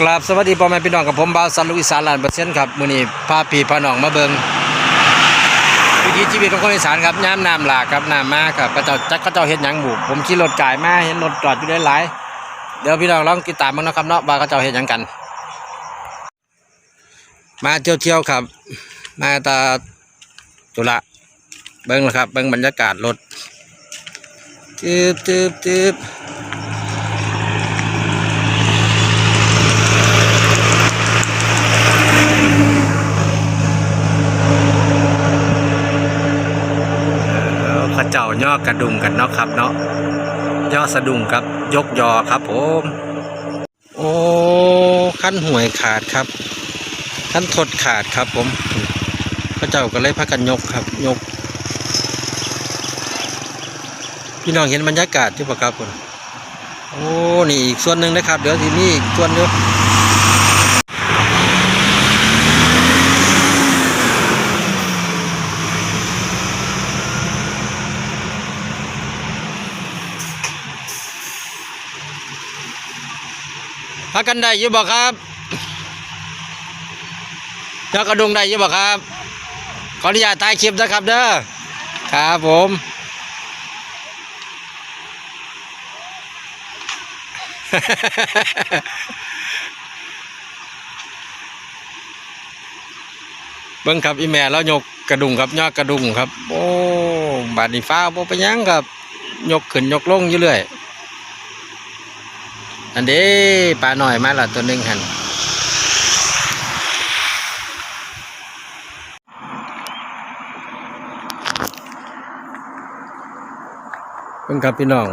กราบสวัสดีพ่อแม่พี่น้องกับผมบ่าวสันลุยสานลานเปอร์เซ็นต์ครับมื้อนี้พาพี่พาน้องมาเบิงวิถีชีวิตของคนอีสานครับยามน้ำหลากครับน้ำมาครับพระเจ้าจักเขาเจ้าเฮ็ดหยังบุกผมขี่รถกายมาเห็นรถจอดอยู่ได้หลายเดี๋ยวพี่น้องลองติดตามมันนะครับเนาะว่าเขาเจ้าเฮ็ดหยังกัน มาเที่ยวๆครับ มาตาตุละเบิ่งนะครับเบิ่งบรรยากาศรถตึบตึบตึบ เอ่อเขาเจ้า ย่อกระดุงกันเนาะครับเนาะย่อสะดุงครับยกยอครับผมโอ้ขั้นห่วยขาดครับขั้นทดขาดครับผมเขาเจ้าก็เลยพักกันยกครับยก พี่น้องเห็นบรรยากาศที่ปะครับผมโอ้นี่อีกส่วนหนึ่งนะครับ เดี๋ยวทีนี้อีกส่วนเดียว พักกันได้อยี่บ่ครับยกกระดุงได้อยี่บ่ครับ ขออนุญาตถ่ายคลิปนะครับเด้อครับผมเบิ้งครับอีแม่แล้วยกกระดุงครับยอดกระดุงครับ โอ้บาดนี้ฟ้าโบไปยังครับ ยกขึ้นยกลงอยู่เรื่อย อันเด้ปลาหน่อยมาละตัวหนึ่งหันเบิ้งครับพี่น้อง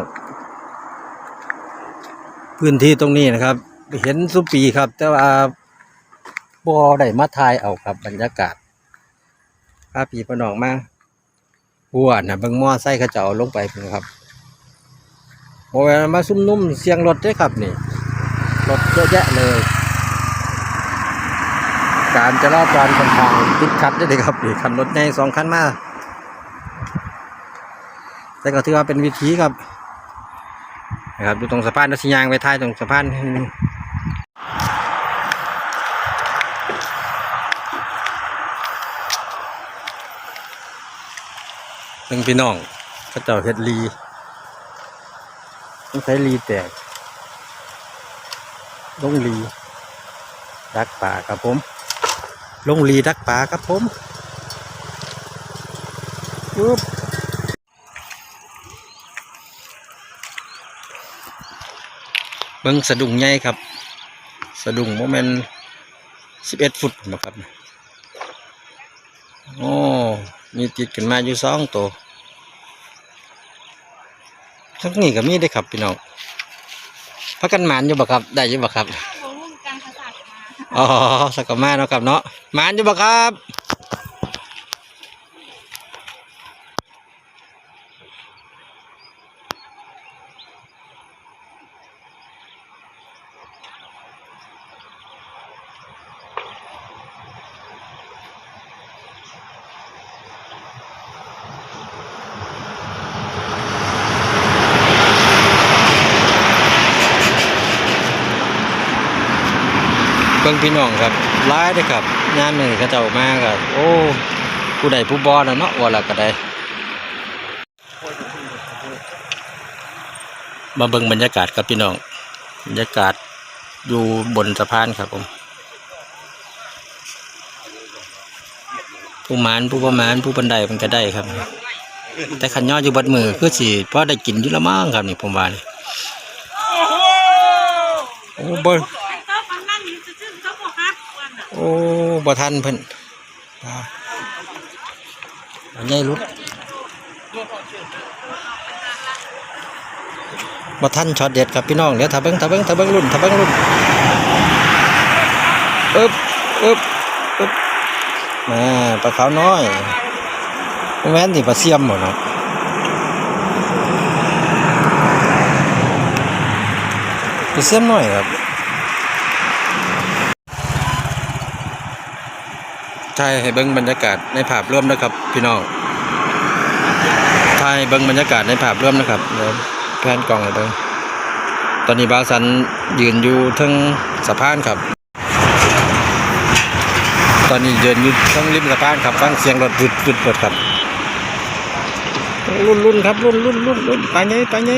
พื้นที่ตรงนี้นะครับ เห็นสุปีครับ แต่ว่าบ่ได้มาถ่ายเอาครับบรรยากาศพาพี่พน้องมาหัวนะบิ่งมอไซค์เขาจะเอาลงไปพุ่นครับ โอ้ยมาซุ่มนุ่มเสียงรถเด้อครับนี่ รถเยอะแยะเลย การจราจรค่อนข้างติดขัดเด้อเด้อครับนี่คันรถในสองคันมาแต่ก็ถือว่าเป็นวิธีครับนะครับดูตรงสะพานนัชยางไปท้ายตรงสะพานหนึ่งพี่น้องเขาเจ้าเฮ็ดลี ต้องใช้ลีแตกลงลีดักป่าครับผม ลงลีดักป่าครับผมปุ๊บเบิ้งสะดุ้งใหญ่ครับ สะดุ้งโมเมนสิบเอ็ดฟุตนะครับ โอ้ มีติดกันมาอยู่สองตัว ทั้งนี้ก็มีได้อครับพี่น้องพักกันหมานอยู่บ่ครับ ได้อยู่บ่ครับโอ้การภาษาจะมาอ๋อสักกะมาเนาะครับเนาะหมานอยู่บ่ครับ เบิ่งพี่น้องครับร้ายเด้ครับยามนี้เขาเจ้ามาก็โอ้ผู้ใดผู้บ่น่ะเนาะว่าและก็ได้มาเบิ่งบรรยากาศครับพี่น้องบรรยากาศอยู่บนสะพานครับผมผู้มานผู้ประมาณผู้บันไดมันก็ได้ครับ แต่ขันยอดอยู่บัดมือคือสิพอได้กินอยู่ละมั่งครับนี่ผมว่านี่โอ้เบิ่งนั่งอยู่ซื่อๆเขาบอกฮักวันน่ะ โอ้บ่ทันเพิ่นอันใหญ่ลุดบ่ทันช็อตเด็ดครับพี่น้องเดี๋ยวถ้าเบิ่งถ้าเบิ่งถ้าเบิ่งรุ่นถ้าเบิ่งรุ่นอึบอึบอึบมาปลาขาวน้อยแม่นสิปลาเสียมบ่เนาะปลาเสียมน้อยครับ ใช่ให้เบิ้งบรรยากาศในภาพรวมนะครับ พี่น้องใช่เบิ้งบรรยากาศในภาพรวมนะครับเดี๋ยวแพนกล่องให้เบิ้งตอนนี้บาสันยืนอยู่ทั้งสะพานครับ ตอนนี้ยืนอยู่ทั้งริมสะพานครับฟังเสียงรถดุดดุดเปิดครับรุ่นรุ่นครับรุ่นรุ่นรุ่นรุ่นไปไงไปไง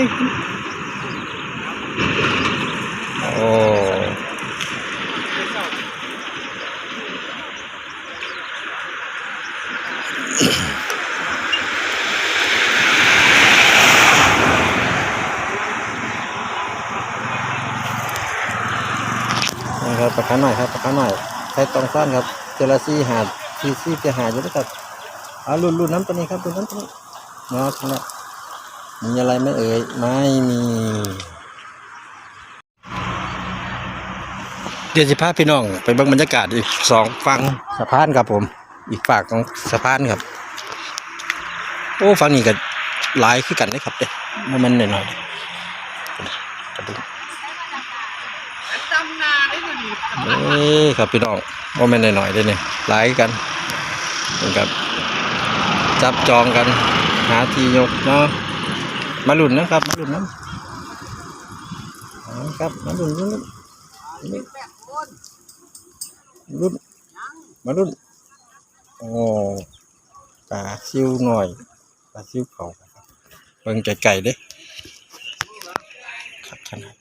โอ้ นะครับประกันหน่อยครับประกันหน่อยใช้ตองสั้นครับเจลาซีหาดซีซีจะหาอยู่นะครับเอารุ่นรุ่นน้ำตัวนี้ครับรุ่นน้ำตัวนี้เนาะนะมีอะไรไหมเอ่ยไม่มีเดี๋ยวจะพาพี่น้อง ไปเบิ่งบรรยากาศอีกสองฝั่งสะพานครับผม อีกฝากของสะพานครับ โอ้ฝั่งนี้ก็หลายคือกันนะครับเด้มันมันหน่อยๆกระดูกจำนาได้หนึ่งนี่ครับพี่น้องว่ามันหน่อยๆเด้เนี่ยหลายกันเหมือนกับจับจองกัน หาที่ยกเนาะมาหลุนนะครับ มาหลุนน้ำเอาครับมาหลุนรุ่นรุ่นรุ่นมารุ่น โอ้ปลาซิวหน่อยปลาซิวเขาเบิ่งไก่ๆเด้ขนาด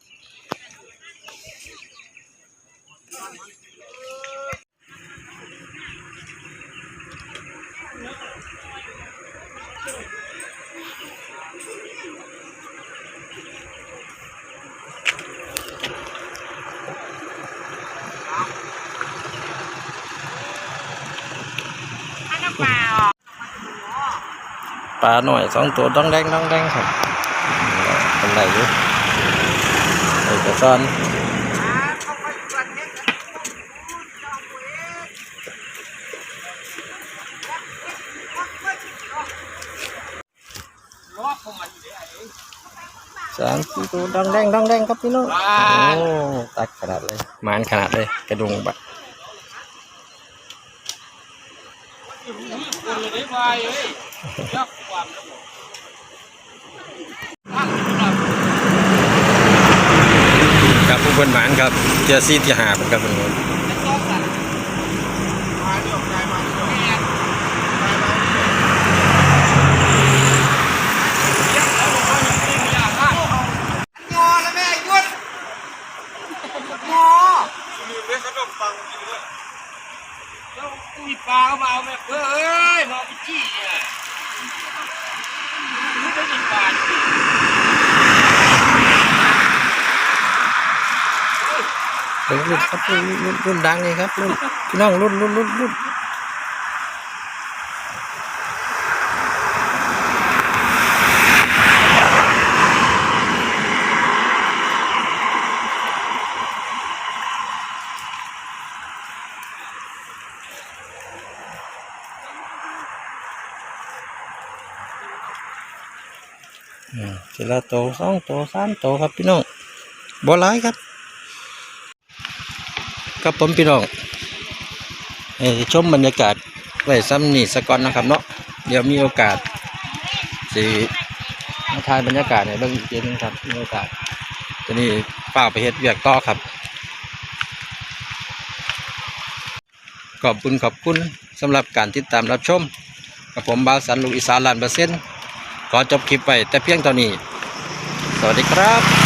ปลาหน่อยสองตัวต้องแดงต้องแดงครับเป็นไรอยู่ไอ้กระซอนสามสี่ตัวต้องแดงต้องแดงครับพี่น้องโอ้ตักขนาดเลยหมานขนาดเลย กระดุงบะ คนเลยได้ไปเฮ้ยยักความครับผู้คนหมานครับเจ้าซีที่หาเป็นครับเป็นคน งอแล้วแม่ยุดงอแล้วมีปลาเข้ามาเอาแม่เอ้ยมาไปจี้อะไม่ได้ยินปลา รุ่นครับรุ่นรุ่นรุ่นดังเลยครับรุ่นพี่น้องรุ่นรุ่นรุ่นรุ่นอืมทีละโตสองโตสามโตครับพี่น้องบ่หลายครับ ครับผมพี่น้องชมบรรยากาศไว้ซ้ำนี่สะก่อนนะครับเนาะเดี๋ยวมีโอกาสสิมาถ่ายบรรยากาศในเบื้องอีกทีนึงครับมีโอกาสจะนี่เปล่าไปเฮ็ดเวียกต่อครับ ขอบคุณขอบคุณสำหรับการติดตามรับชมกับผมบาสันลูกอีสานลานเปอร์เซ็นต์ขอจบคลิปไปแต่เพียงเท่านี้ สวัสดีครับ